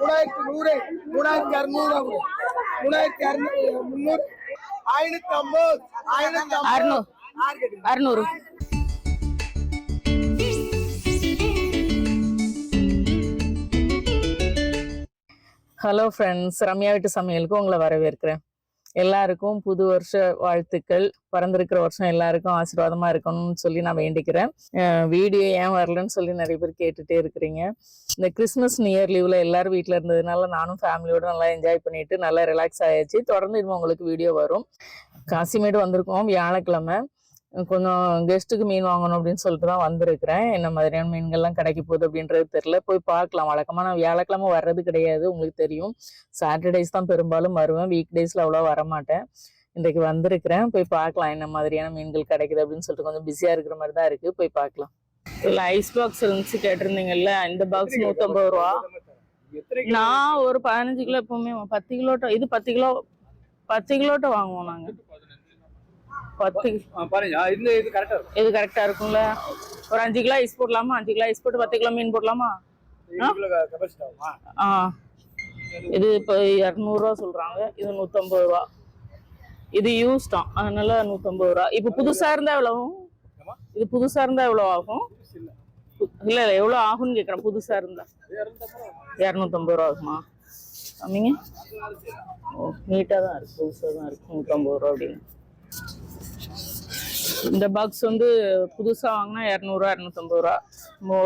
மூணாயிரத்தி நூறு மூணாயிரத்தி அறுநூறு மூணாயிரத்தி அறுநூறு முந்நூறு. ஐநூத்தி ஐம்பது ஐநூத்தி அறுநூறு. அறுநூறு. ஹலோ ஃப்ரெண்ட்ஸ் ரம்யா வீட்டு சமையலுக்கு உங்களை வரவேற்கிறேன். எல்லாருக்கும் புது வருஷ வாழ்த்துக்கள். பிறந்திருக்கிற வருஷம் எல்லாருக்கும் ஆசீர்வாதமா இருக்கணும்னு சொல்லி நான் வேண்டிக்கிறேன். வீடியோ ஏன் வரலன்னு சொல்லி நிறைய பேர் கேட்டுட்டே இருக்கிறீங்க. இந்த கிறிஸ்மஸ் நியர் லீவ்ல எல்லாரும் வீட்டில் இருந்ததுனால நானும் ஃபேமிலியோட நல்லா என்ஜாய் பண்ணிட்டு நல்லா ரிலாக்ஸ் ஆயாச்சு. தொடர்ந்து இன்னும் உங்களுக்கு வீடியோ வரும். காசிமேடு வந்திருக்கோம். வியாழக்கிழமை. கொஞ்சம் கெஸ்ட்டுக்கு மீன் வாங்கணும் அப்படின்னு சொல்லிட்டு தான் வந்திருக்கிறேன். என்ன மாதிரியான மீன்கள்லாம் கிடைக்க போகுது அப்படின்றது தெரியல. போய் பார்க்கலாம். வழக்கமாக நான் வியாழக்கிழமை வர்றது கிடையாது உங்களுக்கு தெரியும். சாட்டர்டேஸ் தான் பெரும்பாலும் வருவேன். வீக் டேஸில் அவ்வளோ வரமாட்டேன். இன்றைக்கு வந்திருக்கிறேன். போய் பார்க்கலாம். என்ன மாதிரியான மீன்கள் கிடைக்குது அப்படின்னு சொல்லிட்டு கொஞ்சம் பிஸியாக இருக்கிற மாதிரி தான் இருக்குது போய் பார்க்கலாம். இல்லை ஐஸ் பாக்ஸ் இருந்துச்சு கேட்டிருந்தீங்கல்ல? இந்த பாக்ஸ் நூற்றம்பது ரூபா. நான் ஒரு பதினஞ்சு கிலோ எப்பவுமே பத்து கிலோட்ட இது பத்து கிலோ பத்து கிலோட்ட வாங்குவோம் நாங்கள் பத்து பாருங்க. இந்த இது கரெக்டா இது கரெக்டா இருக்கும்ல? ஒரு அஞ்சு கிலோ ஐஸ் போடலாமா? அஞ்சு கிலோ ஐஸ் போட்டு பத்து கிலோ மீன் போடலாமா? ஆ? இது இப்போ இரநூறுவா சொல்றாங்க. இது நூற்றம்பது ரூபா. இது யூஸ் தான். அதனால நூற்றம்பது ரூபா. இப்போ புதுசா இருந்தா எவ்வளவு? ஏம்மா? இது புதுசா இருந்தா எவ்வளவு ஆகும்? இல்ல. இல்ல எவ்வளவு ஆகும்னு கேக்குறேன். புதுசா இருந்தா. இரநூத்தம்பது ரூபா ஆகுமா? கம்மிங்க ஓ நீட்டாக தான் இருக்கு. புதுசாக தான் இருக்கு. நூற்றம்பது ரூபா அப்படின்னு. இந்த பாக்ஸ் வந்து புதுசாக வாங்கினா இரநூறுவா இரநூத்தம்பது ரூபா.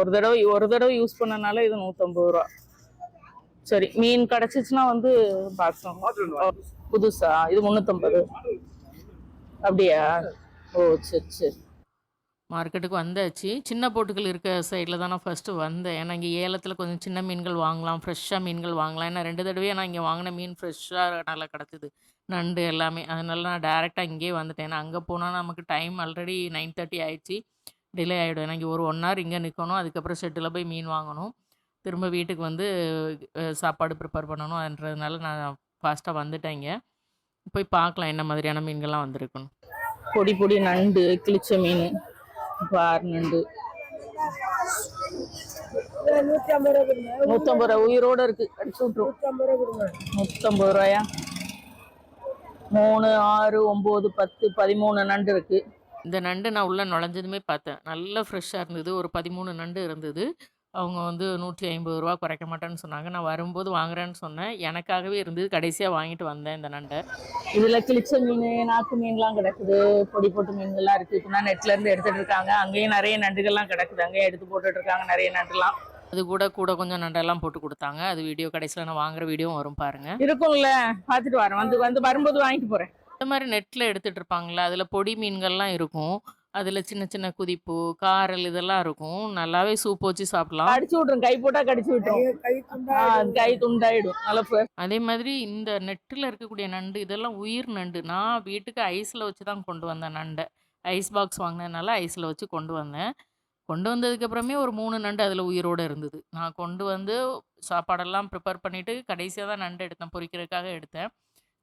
ஒரு தடவை ஒரு தடவை யூஸ் பண்ணனால இது நூற்றம்பது ரூபா. சரி மீன் கிடச்சிச்சுன்னா வந்து பாக்ஸ் புதுசா? இது முந்நூற்றம்பது அப்படியா? ஓ சரி சரி. மார்க்கெட்டுக்கு வந்தாச்சு. சின்ன போட்டுகள் இருக்க சைடில் தான் நான் ஃபஸ்ட்டு வந்தேன். ஏன்னா இங்கே ஏலத்தில் கொஞ்சம் சின்ன மீன்கள் வாங்கலாம் ஃப்ரெஷ்ஷாக மீன்கள் வாங்கலாம். ஏன்னா ரெண்டு தடவையாக நான் இங்கே வாங்கின மீன் ஃப்ரெஷ்ஷாக நல்லா கிடச்சிது. நண்டு எல்லாமே. அதனால நான் டேரெக்டாக இங்கேயே வந்துட்டேன். ஏன்னா அங்கே போனால் நமக்கு டைம் ஆல்ரெடி நைன் தேர்ட்டி ஆயிடுச்சு. டிலே ஆகிடும் ஏன்னா இங்கே ஒரு ஒன் ஹவர் இங்கே நிற்கணும் அதுக்கப்புறம் ஷெட்டில் போய் மீன் வாங்கணும். திரும்ப வீட்டுக்கு வந்து சாப்பாடு ப்ரிப்பேர் பண்ணணும்ன்றதுனால நான் ஃபாஸ்ட்டாக வந்துட்டேன் இங்கே. போய் பார்க்கலாம் என்ன மாதிரியான மீன்கள்லாம் வந்திருக்கணும் பொடி பொடி நண்டு கிளிச்ச மீன் பார் நண்டு. நூத்தி ஐம்பது ரூபா கொடுங்க. நூற்றம்பது ரூபா உயிரோட இருக்கு. அடிச்சு விட்ரும் நூத்தி ஐம்பது மூணு ஆறு ஒம்பது பத்து பதிமூணு நண்டு இருக்கு. இந்த நண்டு நான் உள்ள நுழைஞ்சதுமே பார்த்தேன். நல்ல ஃப்ரெஷ்ஷாக இருந்தது. ஒரு பதிமூணு நண்டு இருந்தது. அவங்க வந்து நூற்றி ஐம்பது ரூபா குறைக்க மாட்டேன்னு சொன்னாங்க. நான் வரும்போது வாங்குறேன்னு சொன்னேன். எனக்காகவே இருந்தது. கடைசியாக வாங்கிட்டு வந்தேன் இந்த நண்டை. இதில் கிளிச்ச மீன் நாக்கு மீன்லாம் கிடக்குது. பொடி போட்டு மீன்கள்லாம் இருக்குது இப்போ நான் நெட்ல இருந்து எடுத்துட்டு இருக்காங்க. அங்கேயும் நிறைய நண்டுகள்லாம் கிடக்குது. அங்கேயும் எடுத்து போட்டுட்டு இருக்காங்க. நிறைய நண்டுலாம். அது கூட கூட கொஞ்சம் நண்டெல்லாம் போட்டு கொடுத்தாங்க. அது வீடியோ கடைசியில் நான் வாங்குற வீடியோவும் வரும் பாருங்க. இருக்கும்ல? பார்த்துட்டு வரேன். வந்து வந்து வரும்போது வாங்கிட்டு போறேன். இந்த மாதிரி நெட்டில் எடுத்துட்டு இருப்பாங்களே அதில் பொடி மீன்கள்லாம் இருக்கும். அதில் சின்ன சின்ன குதிப்பு காரல் இதெல்லாம் இருக்கும். நல்லாவே சூப் வச்சு சாப்பிடலாம். அடிச்சு விட்ரும் கை போட்டா கடிச்சு துண்டா கை துண்டாயிடும். நல்லா அதே மாதிரி இந்த நெட்டில் இருக்கக்கூடிய நண்டு இதெல்லாம் உயிர் நண்டு. நான் வீட்டுக்கு ஐஸில் வச்சு தான் கொண்டு வந்தேன் நண்டை. ஐஸ் பாக்ஸ் வாங்கினதுனால ஐஸில் வச்சு கொண்டு வந்தேன். கொண்டு வந்ததுக்கப்புறமே ஒரு மூணு நண்டு அதில் உயிரோடு இருந்தது. நான் கொண்டு வந்து சாப்பாடெல்லாம் ப்ரிப்பேர் பண்ணிவிட்டு கடைசியாக தான் நண்டு எடுத்தேன் பொரிக்கிறதுக்காக எடுத்தேன்.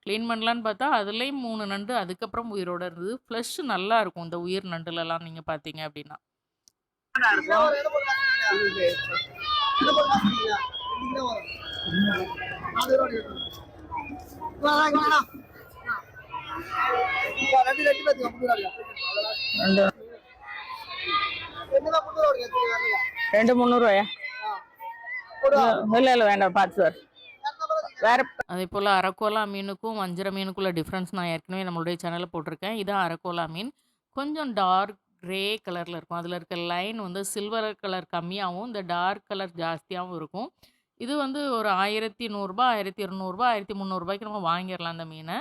க்ளீன் பண்ணலான்னு பார்த்தா அதுலேயும் மூணு நண்டு அதுக்கப்புறம் உயிரோடு இருந்தது. ஃப்ளஷ் நல்லா இருக்கும் இந்த உயிர் நண்டுலலாம் நீங்கள் பார்த்தீங்க அப்படின்னா. ரெண்டு ரெண்டு பேத்துக்கு ஐம்பது ரூபா ரெண்டு ரெண்டு தான் முந்நூறு ரூபா கொடுங்க ரெண்டு முந்நூறுவாயா? இல்லை இல்லை வேண்டாம் பார்த்து சார். வேற அதே போல் அரக்கோலா மீனுக்கும் வஞ்சர மீனுக்குள்ள டிஃப்ரென்ஸ் நான் ஏற்கனவே நம்மளுடைய சேனலில் போட்டிருக்கேன். இதான் அரக்கோலா மீன். கொஞ்சம் டார்க் கிரே கலரில் இருக்கும். அதில் இருக்க லைன் வந்து சில்வர் கலர் கம்மியாகவும் இந்த டார்க் கலர் ஜாஸ்தியாகவும் இருக்கும். இது வந்து ஒரு ஆயிரத்தி நூறுரூபா ஆயிரத்தி இரநூறுபா ஆயிரத்தி முந்நூறுபாய்க்கு நம்ம வாங்கிடலாம் அந்த மீனை.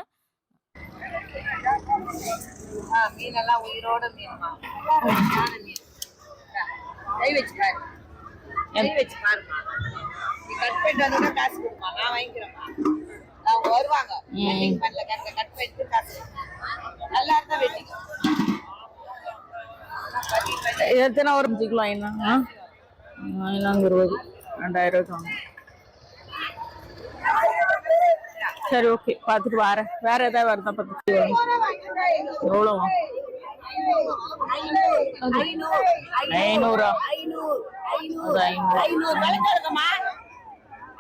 மீனெல்லாம் உயிரோட மீன். கை வச்சு பாரு கை வச்சு பாருமா நீ கட் பண்ணிட்டு வந்தா காசு கொடுமா. நான் வாங்கிக்கிறேம்மா. அவங்க வருவாங்க. வெட்டிங் பண்ணல கட் கட் பண்ணிட்டு காசு. நல்லா இருந்தா வெட்டிங்க எத்தனை ஒரு அஞ்சு கிலோ ஐநாங்க ஐநாங்க இருபது. ரெண்டாயிரம் வாங்க சரி ஓகே பார்த்துட்டு வரேன். வேற ஏதாவது வருதா பார்த்துட்டு? எவ்வளோ ஐநூறா. ஐநூறு. ஐநூறு. விளக்கு இருக்குமா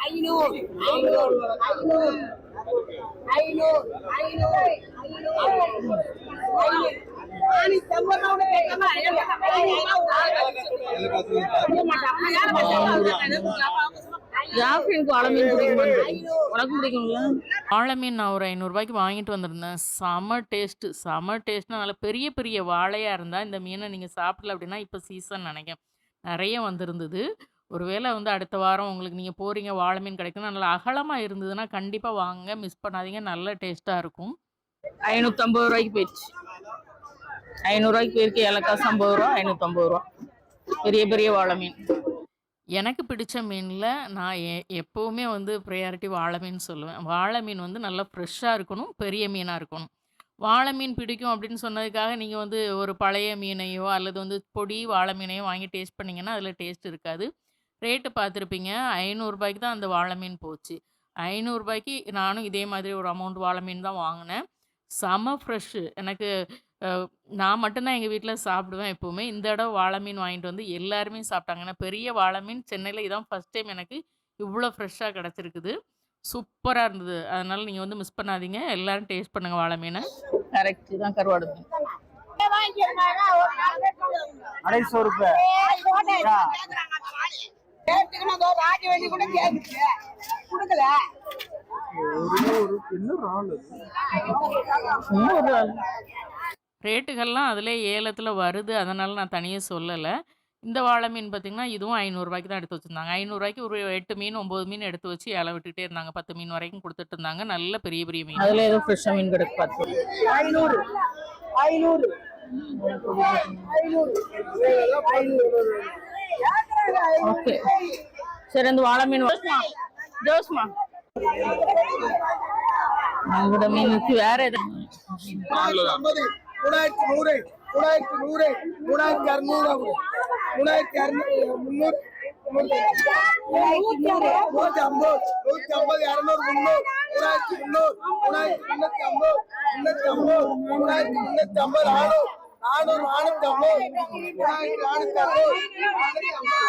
ஐநூறு. ஐநூறு. ஐநூறு. ஐநூறு. ஐநூறு. ஐநூறு. ஜாஃப்ரினுக்கு வாழை மீன் பிடிக்குமா உனக்கு பிடிக்கும்ல வாழை மீன் நான் ஒரு ஐநூறுரூபாய்க்கு வாங்கிட்டு வந்திருந்தேன். செம டேஸ்ட்டு செம டேஸ்ட்னா நல்ல பெரிய பெரிய வாழையாக இருந்தால் இந்த மீனை நீங்கள் சாப்பிடல அப்படின்னா இப்போ சீசன் நினைக்கிறேன். நிறைய வந்திருந்தது. ஒருவேளை வந்து அடுத்த வாரம் உங்களுக்கு நீங்கள் போகிறீங்க வாழை மீன் கிடைக்கும் நல்லா அகலமாக இருந்ததுன்னா கண்டிப்பாக வாங்க. மிஸ் பண்ணாதீங்க நல்ல டேஸ்ட்டாக இருக்கும். ஐநூற்றம்பது ரூபாய்க்கு போயிடுச்சு. ஐநூறுரூவாய்க்கு போயிருக்கு ஏலக்காசு ஐம்பது ரூபா ஐநூற்றம்பது ரூபா. பெரிய பெரிய வாழை மீன். எனக்கு பிடிச்ச மீனில் நான் எ எப்போவுமே வந்து ப்ரையாரிட்டி வாழை மீன் சொல்லுவேன். வாழை மீன் வந்து நல்லா ஃப்ரெஷ்ஷாக இருக்கணும் பெரிய மீனாக இருக்கணும். வாழை மீன் பிடிக்கும் அப்படின்னு சொன்னதுக்காக நீங்கள் வந்து ஒரு பழைய மீனையோ அல்லது வந்து பொடி வாழை மீனையோ வாங்கி டேஸ்ட் பண்ணிங்கன்னா அதில் டேஸ்ட் இருக்காது. ரேட்டு பார்த்துருப்பீங்க. ஐநூறுரூபாய்க்கு தான் அந்த வாழை மீன் போச்சு. ஐநூறுரூபாய்க்கு நானும் இதே மாதிரி ஒரு அமௌண்ட் வாழை மீன் தான் வாங்கினேன். செம ஃப்ரெஷ்ஷு எனக்கு அஹ், நான் மட்டும்தான் எங்கள் வீட்டில் சாப்பிடுவேன் எப்போவுமே. இந்த இடம் வாழை மீன் வாங்கிட்டு வந்து எல்லாருமே சாப்பிட்டாங்க. ஏன்னா பெரிய வாழை மீன் சென்னையில் இதான் ஃபஸ்ட் டைம் எனக்கு இவ்வளோ ஃப்ரெஷ்ஷாக கிடச்சிருக்குது. சூப்பராக இருந்தது. அதனால் நீங்கள் வந்து மிஸ் பண்ணாதீங்க. எல்லாரும் டேஸ்ட் பண்ணுங்கள் வாழை மீனை. கரெக்ட் தான் கருவாடு மீன். அடை சோ ரூபாய் கூட கேக்குது கொடுக்கல. ரேட்டுகள்லாம் அதிலே ஏலத்தில் வருது. அதனால் நான் தனியாக சொல்லலை. இந்த வாழை மீன் பார்த்திங்கன்னா இதுவும் ஐநூறுரூவாய்க்கு தான் எடுத்து வச்சுருந்தாங்க. ஐநூறுரூவாய்க்கு ஒரு எட்டு மீன் ஒம்பது மீன் எடுத்து வச்சு ஏலம் விட்டுட்டே இருந்தாங்க. பத்து மீன் வரைக்கும் கொடுத்துட்டு இருந்தாங்க. நல்ல பெரிய பெரிய மீன். அதில் ஏதோ ஃப்ரெஷ்ஷாக மீன் கிடக்கு பார்த்து. ஐநூறு. ஐநூறு. ஓகே சரி அந்த வாழை மீன் ஜோஸ்மா. உங்களோட மீனுக்கு வேற எதாவது மூணாயிரத்தி நூறு மூணாயிரத்தி நூறு மூணாயிரத்தி அறுநூறு மூணாயிரத்தி அறுநூறு முந்நூறு நூத்தி ஐம்பது நூத்தி ஐம்பது இரநூறு முந்நூறு மூணாயிரத்தி முந்நூறு மூணாயிரத்தி முன்னூத்தி ஐம்பது முன்னூத்தி ஐம்பது மூணாயிரத்தி முன்னூத்தி ஐம்பது நானூறு நானூறு நானூத்தி ஐம்பது மூணாயிரத்தி நானூத்தி ஐம்பது நானூத்தி ஐம்பது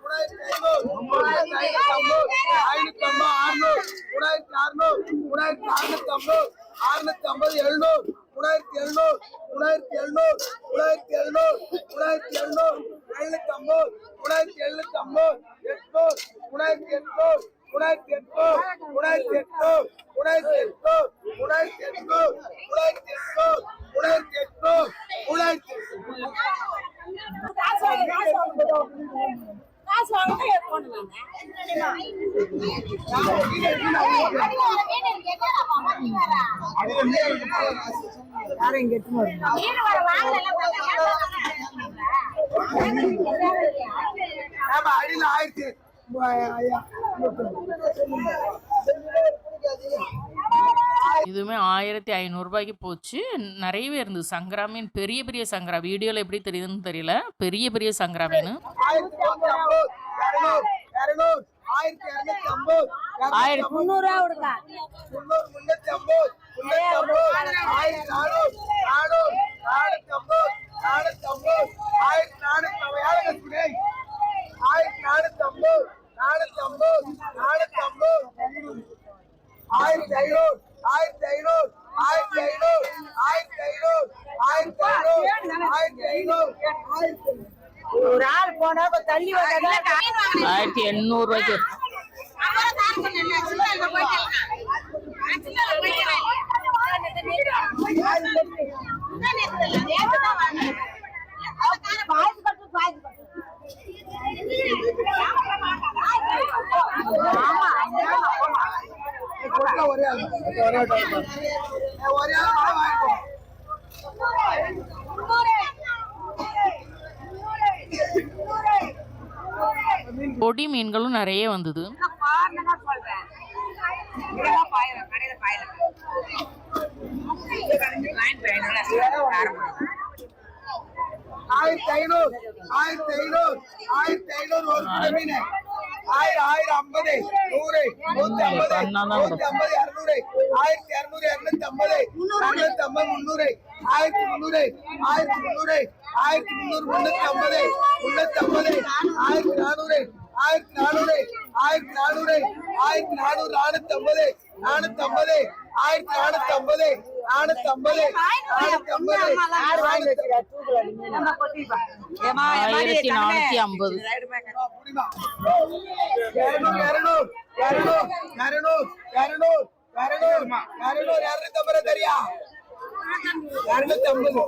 மூணாயிரத்தி ஐநூறு மூணாயிரத்தி ஐநூத்தி ஐம்பது ஐநூத்தி ஐம்பது அறுநூறு மூணாயிரத்தி அறுநூறு மூணாயிரத்தி அறுநூத்தி ஐம்பது அறுநூத்தி ஐம்பது எழுநூறு மூணாயிரத்தி எழுநூறு மூணாயிரத்தி எழுநூறு மூணாயிரத்தி எழுநூறு மூணாயிரத்தி எழுநூறு எழுநூத்தி ஐம்பது மூணாயிரத்தி எழுநூத்தி ஐம்பது எட்நூறு மூணாயிரத்தி எட்நூறு மூணாயிரத்தி எட்நூறு மூணாயிரத்தி எட்நூறு மூணாயிரத்தி எட்நூறு மூணாயிரத்தி எட்நூறு மூணாயிரத்தி எட்நூறு மூணாயிரத்தி எட்நூறு மூணாயிரத்தி காசு வாங்க போனேன் அடியில் ஆயிரத்தி இதுவுமே ஆயிரத்தி ஐநூறுரூபாய்க்கு போச்சு. நிறையவே இருந்தது. சங்கரா மீன் பெரிய பெரிய சங்கரா. வீடியோவில் எப்படி தெரியுதுன்னு தெரியல. பெரிய பெரிய சங்கரா மீன். ஆயிரத்தி நூத்தி que no rayo. பொடி மீன்களும் நிறைய வந்தது. ஆயிரத்தி ஐநூறு ஆயிரத்தி ஐநூறு ஆயிரத்தி ஐநூறு ஒரு கிலோ மீன். ஆயிரம் ஆயிரம் ஐம்பது நூறு நூத்தி ஐம்பது நூத்தி ஐம்பது இரநூறு ஆயிரத்தி இரநூறு இருநூத்தி ஐம்பது இரநூத்தி ஐம்பது முந்நூறு ஆயிரத்தி முந்நூறு ஆயிரத்தி முந்நூறு ஆயிரத்தி முந்நூறு முன்னூத்தி ஐம்பது முன்னூத்தி ஐம்பது ஆயிரத்தி நானூறு ஆயிரத்தி நானூறு ஆயிரத்தி நானூறு ஆயிரத்தி நானூறு நானூத்தி ஐம்பது நானூத்தி ஐம்பது ஆயிரத்தி நானூத்தி ஐம்பது நானூத்தி ஐம்பது நானூத்தி ஐம்பது ஆயிரத்தி நானூத்தி ஐம்பது இருநூறு இருநூறு இருநூறு இருநூறு இருநூறு இருநூறு இருநூறு இருநூத்தி ஐம்பது தெரியா இருநூத்தி ஐம்பது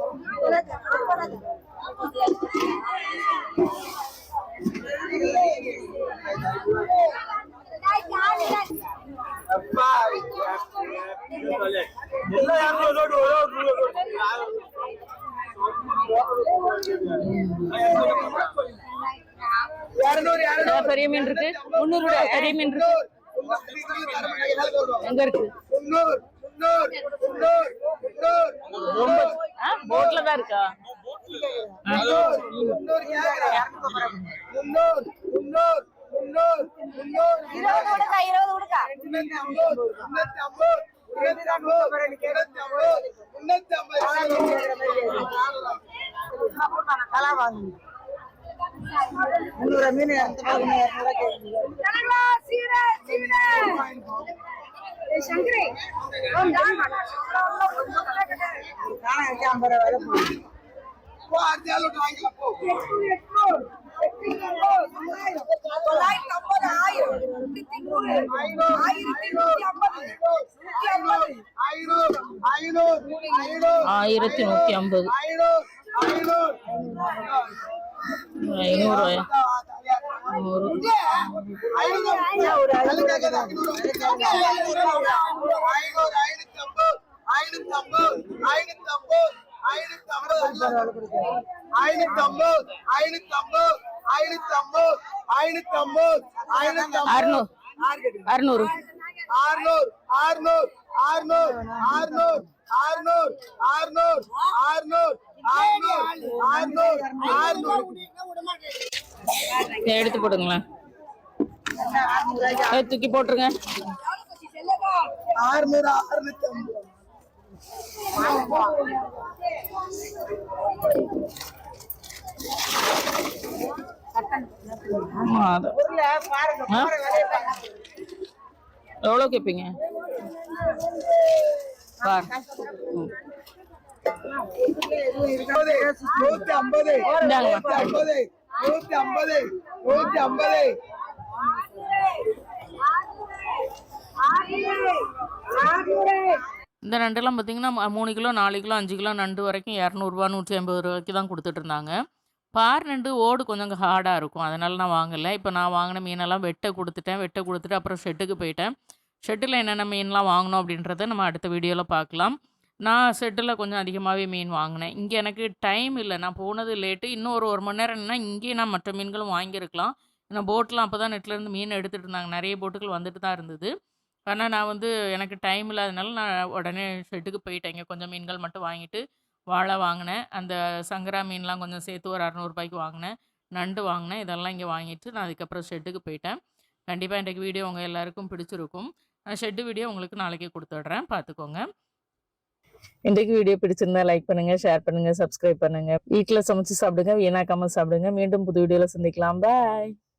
பெரிய மீன் இருக்கு. முந்நூறு ரூபாய். பெரிய மீன் இருக்கு. எங்க இருக்கு? முன்னூறு முன்னூறு முன்னூறு முன்னூறு போட்ல தான் இருக்கா? முன்னூறு மீன் சங்கரே ஐம்பது ரூபாய் போ அடுத்த ஆள் விட்டு வாங்கிக்கலாம் போ தொள்ளாயிரத்தி ஐம்பது ஆயிரம் ஆயிரத்தி நூத்தி ஐம்பது ஐநூறு ஆள் விட்டு வாங்கிக்கலாம் போ ஐநூறு ஐநூறு ஐநூறு ஆயிரத்தி நூத்தி ஐம்பது ஐநூறு அறுநூறு அறுநூறு ரூபாய் நூறு அறுநூறு அறுநூறு ஆறுநூறு அறுநூறு அறுநூறு ஆறுநூறு ஆறுநூறு ஆறுநூறு எடுத்து போடுங்களேன் ஏய், தூக்கி போட்டுருங்க ஆறுநூறு அறுநூத்தி ஐம்பது எவ்வளோ கேட்பீங்க நூத்தி ஐம்பது நூத்தி ஐம்பது நூத்தி ஐம்பது ஆறு. ஆறு. இந்த நண்டெல்லாம் பார்த்திங்கன்னா மூணு கிலோ நாலு கிலோ அஞ்சு கிலோ நண்டு வரைக்கும் இரநூறுவா நூற்றி ஐம்பது ரூபாய்க்கு தான் கொடுத்துட்டு இருந்தாங்க பார் நண்டு ஓடு கொஞ்சம் ஹார்டாக இருக்கும். அதனால நான் வாங்கலை. இப்போ நான் வாங்கின மீனெல்லாம் வெட்ட கொடுத்துட்டேன். வெட்ட கொடுத்துட்டு அப்புறம் ஷெட்டுக்கு போயிட்டேன். ஷெட்டில் என்னென்ன மீன்லாம் வாங்கணும் அப்படின்றத நம்ம அடுத்த வீடியோவில் பார்க்கலாம் நான் ஷெட்டில் கொஞ்சம் அதிகமாகவே மீன் வாங்கினேன். இங்கே எனக்கு டைம் இல்லை. நான் போனது லேட்டு இன்னும் ஒரு ஒரு மணி நேரம்னா இங்கேயே நான் மற்ற மீன்களும் வாங்கியிருக்கலாம். ஏன்னா போட்டெலாம் அப்போ தான் நெட்லேருந்து மீன் எடுத்துகிட்டு இருந்தாங்க. நிறைய போட்டுகள் வந்துட்டு தான் இருந்தது. ஆனால் நான் வந்து எனக்கு டைம் இல்லாதனால நான் உடனே ஷெட்டுக்கு போயிட்டேங்க இங்கே கொஞ்சம் மீன்கள் மட்டும் வாங்கிட்டு வாழை வாங்கினேன். அந்த சங்கரா மீன்லாம் கொஞ்சம் சேர்த்து ஒரு அறநூறுபாய்க்கு வாங்கினேன். நண்டு வாங்கினேன். இதெல்லாம் இங்கே வாங்கிட்டு நான் அதுக்கப்புறம் ஷெட்டுக்கு போயிட்டேன். கண்டிப்பாக இன்றைக்கு வீடியோ உங்கள் எல்லாருக்கும் பிடிச்சிருக்கும். நான் ஷெட்டு வீடியோ உங்களுக்கு நாளைக்கு கொடுத்துட்றேன். பார்த்துக்கோங்க. இன்றைக்கு வீடியோ பிடிச்சிருந்தா லைக் பண்ணுங்க ஷேர் பண்ணுங்க சப்ஸ்கிரைப் பண்ணுங்க. வீட்டில் சமைச்சு சாப்பிடுங்க வீணாக்காமல் சாப்பிடுங்க. மீண்டும் புது வீடியோவில் சந்திக்கலாம். பாய்.